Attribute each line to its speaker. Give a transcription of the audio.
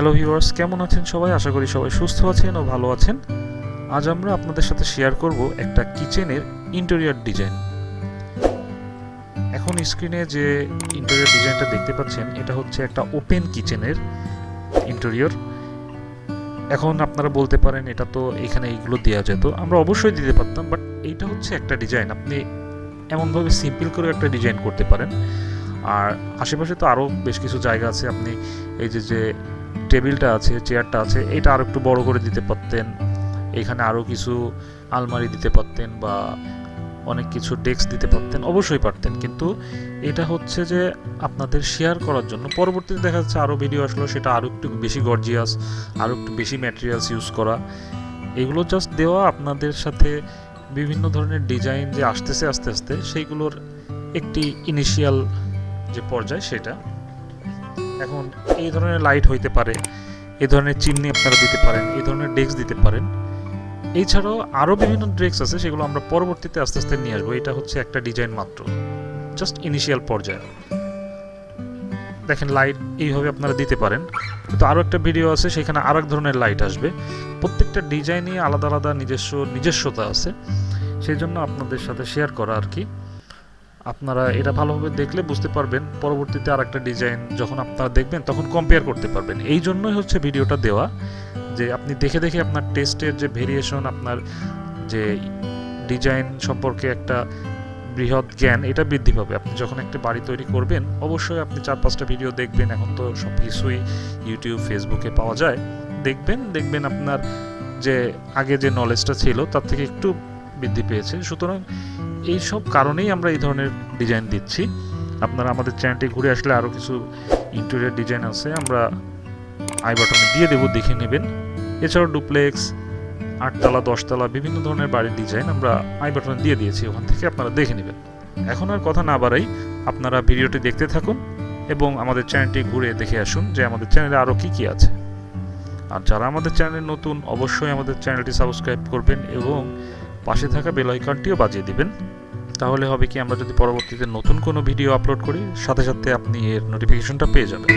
Speaker 1: Hello viewers কেমন আছেন সবাই? আশা করি সবাই সুস্থ আছেন ও ভালো আছেন। আজ আমরা আপনাদের সাথে শেয়ার করব একটা কিচেনের ইন্টেরিয়র ডিজাইন এখন স্ক্রিনে যে ইন্টেরিয়র ডিজাইনটা দেখতে পাচ্ছেন, এটা হচ্ছে একটা ওপেন কিচেনের ইন্টেরিয়র এখন আপনারা বলতে পারেন, এটা তো এখানে এইগুলো দেওয়া যেত। আমরা অবশ্যই দিতে পারতাম বাট এইটা হচ্ছে একটা ডিজাইন আপনি এমনভাবে সিম্পল করে একটা ডিজাইন করতে পারেন। আর আশেপাশে তো আরও বেশ কিছু জায়গা আছে। আপনি এই যে যে টেবিলটা আছে, চেয়ারটা আছে, এটা আরও একটু বড় করে দিতে পারতেন। এখানে আরও কিছু আলমারি দিতে পারতেন বা অনেক কিছু ডেস্ক দিতে পারতেন, অবশ্যই পারতেন। কিন্তু এটা হচ্ছে যে আপনাদের শেয়ার করার জন্য। পরবর্তীতে দেখা যাচ্ছে আরও ভিডিও আসলো, সেটা আরও একটু বেশি গর্জিয়াস আরও একটু বেশি ম্যাটেরিয়ালস ইউজ করা। এগুলো জাস্ট দেওয়া আপনাদের সাথে বিভিন্ন ধরনের ডিজাইন যে আসতেছে, আস্তে আস্তে, সেইগুলোর একটি ইনিশিয়াল যে পর্যায়, সেটা এখন এই ধরনের লাইট হইতে পারে, এই ধরনের চিমনি আপনারা দিতে পারেন, এই ধরনের ডেস্ক দিতে পারেন। এছাড়াও আরও বিভিন্ন ডেস্ক আছে, সেগুলো আমরা পরবর্তীতে আস্তে আস্তে নিয়ে আসব। এটা হচ্ছে একটা ডিজাইন মাত্র জাস্ট ইনিশিয়াল পর্যায়ে। দেখেন লাইট এইভাবে আপনারা দিতে পারেন। কিন্তু আরও একটা ভিডিও আছে, সেখানে আরেক ধরনের লাইট আসবে। প্রত্যেকটা ডিজাইনই আলাদা আলাদা নিজস্ব, নিজস্বতা আছে। সেই জন্য আপনাদের সাথে শেয়ার করা আর কি। আপনারা এটা ভালোভাবে দেখলে বুঝতে পারবেন পরবর্তীতে আর একটা ডিজাইন যখন আপনারা দেখবেন, তখন কম্পেয়ার করতে পারবেন। এই জন্যই হচ্ছে ভিডিওটা দেওয়া, যে আপনি দেখে দেখে আপনার টেস্টের যে ভেরিয়েশন আপনার যে ডিজাইন সম্পর্কে একটা বৃহৎ জ্ঞান, এটা বৃদ্ধি পাবে। আপনি যখন একটা বাড়ি তৈরি করবেন, অবশ্যই আপনি চার পাঁচটা ভিডিও দেখবেন। এখন তো সব কিছুই ইউটিউব ফেসবুকে পাওয়া যায়। দেখবেন দেখবেন আপনার যে আগে যে নলেজটা ছিল, তার থেকে একটু বৃদ্ধি পেয়েছে। সুতরাং এই সব কারণেই আমরা এই ধরনের ডিজাইন দিচ্ছি। আপনারা আমাদের চ্যানেলটি ঘুরে আসলে আরও কিছু ইন্টেরিয়ার ডিজাইন আছে, আমরা আই বাটনে দিয়ে দেবো, দেখে নেবেন। এছাড়াও ডুপ্লেক্স আটতলা, দশতলা, বিভিন্ন ধরনের বাড়ির ডিজাইন আমরা আই বাটনে দিয়ে দিয়েছি, ওখান থেকে আপনারা দেখে নেবেন। এখন আর কথা না বাড়াই, আপনারা ভিডিওটি দেখতে থাকুন এবং আমাদের চ্যানেলটি ঘুরে দেখে আসুন যে আমাদের চ্যানেলে আরও কী কী আছে। আর যারা আমাদের চ্যানেলে নতুন, অবশ্যই আমাদের চ্যানেলটি সাবস্ক্রাইব করবেন এবং পাশে থাকা বেল আইকনটিও বাজিয়ে দিবেন। তাহলে হবে কি, আমরা যদি পরবর্তীতে নতুন কোনো ভিডিও আপলোড করি, সাথে সাথে আপনি এর নোটিফিকেশনটা পেয়ে যাবেন।